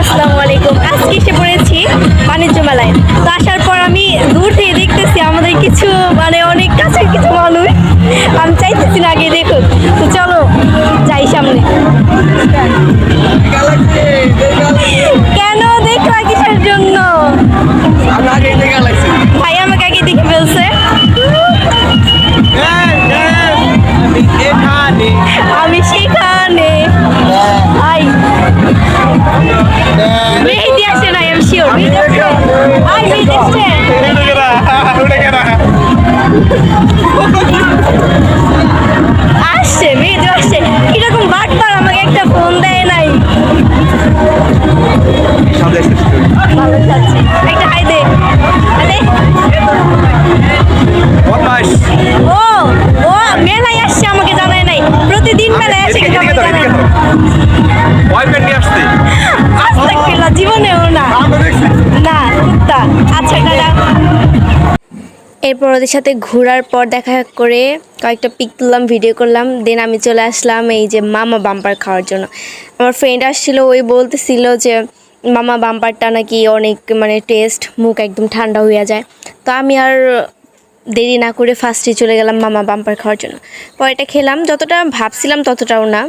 আসসালামু আলাইকুম। আজকে এসে পড়েছি বাণিজ্য মেলায়। তো আসার পর আমি দূর থেকে দেখতেছি আমাদের কিছু মানে অনেক কাছের কিছু মানুষ। আমি চাইতেছি না আগে আসছে মেহেদি আসছে। কীরকম বাটবার আমাকে একটা ফোন দেয় নাই। ভালো ও, মেলায় আসছে আমাকে জানায় নাই। প্রতিদিন মেলায় আসে, কিন্তু আমাকে জানায় এরপর ওদের সাথে ঘোরার পর দেখা করে কয়েকটা পিক তুললাম ভিডিও করলাম। দেন আমি চলে আসলাম এই যে মামা বাম্পার খাওয়ার জন্য। আমার ফ্রেন্ড আসছিল, ওই বলতেছিল যে মামা বাম্পারটা নাকি অনেক মানে টেস্ট মুখ একদম ঠান্ডা হয়ে যায়। তো আমি আর দেরি না করে ফার্স্টে চলে গেলাম মামা বাম্পার খাওয়ার জন্য। পরেটা খেলাম, যতটা ভাবছিলাম ততটাও না।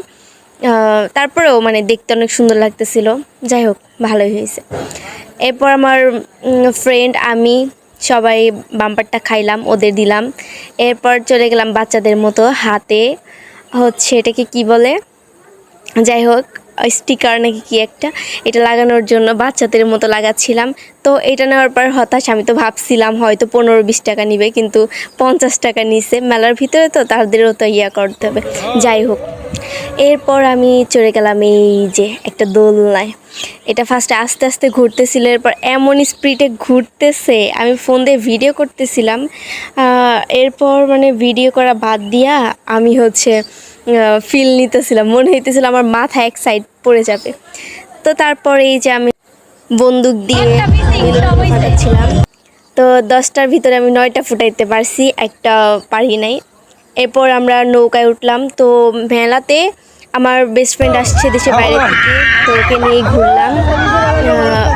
তারপরেও মানে দেখতে অনেক সুন্দর লাগতেছিল। যাই হোক, ভালোই হয়েছে। এরপর আমার ফ্রেন্ড আমি সবাই বাম্পারটা খাইলাম, ওদের দিলাম। এরপর চলে গেলাম বাচ্চাদের মতো হাতে। হচ্ছে এটাকে কি বলে? যাই হোক স্টিকার নাকি কি একটা, এটা লাগানোর জন্য বাচ্চাদের মতো লাগাচ্ছিলাম। তো এটা নেওয়ার পর হতাশ, আমি তো ভাবছিলাম হয়তো পনেরো বিশ টাকা নিবে, কিন্তু পঞ্চাশ টাকা নিছে। মেলার ভিতরে তো তাদেরও তো ইয়া করতে হবে। যাই হোক, এরপর আমি চলে গেলাম এই যে একটা দোলনায়। এটা ফার্স্টে আস্তে আস্তে ঘুরতেছিল এরপর এমন স্পিডে ঘুরতেছে আমি ফোন দিয়ে ভিডিও করতেছিলাম। এরপর মানে ভিডিও করা বাদ দিয়া আমি হচ্ছে ফিল নিতেছিলাম মনে হইতেছিল আমার মাথা এক সাইড পড়ে যাবে। তো তারপরে এই যে আমি বন্দুক দিয়ে ফাটাচ্ছিলাম তো দশটার ভিতরে আমি নয়টা ফুটাইতে পারছি একটা পারি নাই। এরপর আমরা নৌকায় উঠলাম তো মেলাতে আমার বেস্ট ফ্রেন্ড আসছে দেশের বাইরে থেকে তো ওকে নিয়ে ঘুরলাম।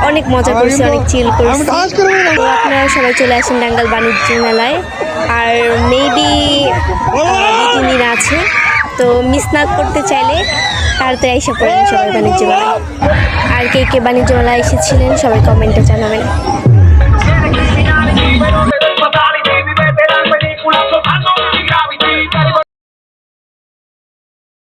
অনেক মজা করছি অনেক চিল করছি। তো আপনারা সবাই চলে আসেন টাঙ্গাল বাণিজ্য মেলায়। আর মেবি তিন দিন আছে। তো মিস না করতে চাইলে তাড়াতাড়ি এসে পড়েন সবাই বাণিজ্য মেলায়। আর কে কে বাণিজ্য মেলায় এসেছিলেন সবাই কমেন্টে জানাবেন।